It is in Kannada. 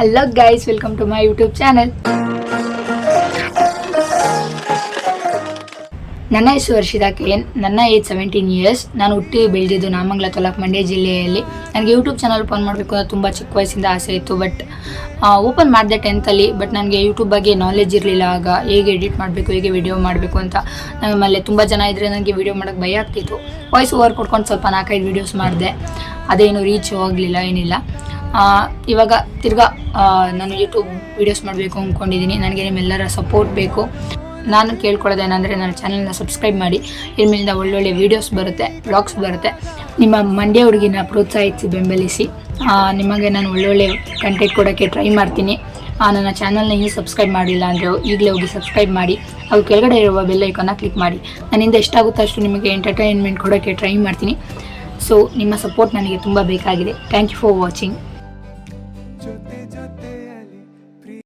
Hello guys welcome to my YouTube channel ನನ್ನ ಹೆಸರು ವರ್ಷಿತಾ ಕೇನ್ ನನ್ನ ಏಜ್ ಸೆವೆಂಟೀನ್ ಇಯರ್ಸ್ ನಾನು ಹುಟ್ಟಿ ಬೆಳೆದಿದ್ದು ನಾಮಂಗಲ ತಾಲೂಕು ಮಂಡ್ಯ ಜಿಲ್ಲೆಯಲ್ಲಿ. ನನಗೆ ಯೂಟ್ಯೂಬ್ ಚಾನಲ್ ಓಪನ್ ಮಾಡಬೇಕು ಅಂತ ತುಂಬ ಚಿಕ್ಕ ವಯಸ್ಸಿಂದ ಆಸೆ ಇತ್ತು ಬಟ್ ಓಪನ್ ಮಾಡಿದೆ ಟೆಂತಲ್ಲಿ ಬಟ್ ನನಗೆ ಯೂಟ್ಯೂಬ್ ಬಗ್ಗೆ ನಾಲೆಜ್ ಇರಲಿಲ್ಲ ಆಗ. ಹೇಗೆ ಎಡಿಟ್ ಮಾಡಬೇಕು, ಹೇಗೆ ವಿಡಿಯೋ ಮಾಡಬೇಕು ಅಂತ ನಮ್ಮಲ್ಲಿ ತುಂಬ ಜನ ಇದ್ದರೆ ನನಗೆ ವಿಡಿಯೋ ಮಾಡೋಕ್ಕೆ ಭಯ ಆಗ್ತಿತ್ತು. ವಾಯ್ಸ್ ಓವರ್ ಕೊಡ್ಕೊಂಡು ಸ್ವಲ್ಪ ನಾಲ್ಕೈದು ವೀಡಿಯೋಸ್ ಮಾಡಿದೆ. ಅದೇನು ರೀಚ್ ಹೋಗಲಿಲ್ಲ, ಏನಿಲ್ಲ. ಇವಾಗ ತಿರ್ಗಾ ನಾನು ಯೂಟ್ಯೂಬ್ ವೀಡಿಯೋಸ್ ಮಾಡಬೇಕು ಅಂದ್ಕೊಂಡಿದ್ದೀನಿ ನನಗೆ ನಿಮ್ಮೆಲ್ಲರ ಸಪೋರ್ಟ್ ಬೇಕು. ನಾನು ಕೇಳ್ಕೊಳ್ಳೋದೇನೆಂದರೆ ನನ್ನ ಚಾನಲ್ನ ಸಬ್ಸ್ಕ್ರೈಬ್ ಮಾಡಿ. ಇನ್ಮೇಲಿಂದ ಒಳ್ಳೊಳ್ಳೆ ವೀಡಿಯೋಸ್ ಬರುತ್ತೆ ಬ್ಲಾಗ್ಸ್ ಬರುತ್ತೆ. ನಿಮ್ಮ ಮಂಡ್ಯ ಹುಡುಗಿನ ಪ್ರೋತ್ಸಾಹಿಸಿ, ಬೆಂಬಲಿಸಿ. ನಿಮಗೆ ನಾನು ಒಳ್ಳೊಳ್ಳೆ ಕಂಟೆಂಟ್ ಕೊಡೋಕ್ಕೆ ಟ್ರೈ ಮಾಡ್ತೀನಿ. ನನ್ನ ಚಾನಲ್ನ ಇನ್ನೂ ಸಬ್ಸ್ಕ್ರೈಬ್ ಮಾಡಿಲ್ಲ ಅಂದರೆ ಈಗಲೇ ಹೋಗಿ ಸಬ್ಸ್ಕ್ರೈಬ್ ಮಾಡಿ. ಅದು ಕೆಳಗಡೆ ಇರುವ ಬೆಲ್ ಐಕಾನ್ನ ಕ್ಲಿಕ್ ಮಾಡಿ. ನನ್ನಿಂದ ಎಷ್ಟಾಗುತ್ತೋ ಅಷ್ಟು ನಿಮಗೆ ಎಂಟರ್ಟೈನ್ಮೆಂಟ್ ಕೊಡೋಕ್ಕೆ ಟ್ರೈ ಮಾಡ್ತೀನಿ. ಸೊ ನಿಮ್ಮ ಸಪೋರ್ಟ್ ನನಗೆ ತುಂಬ ಬೇಕಾಗಿದೆ. Thank you for watching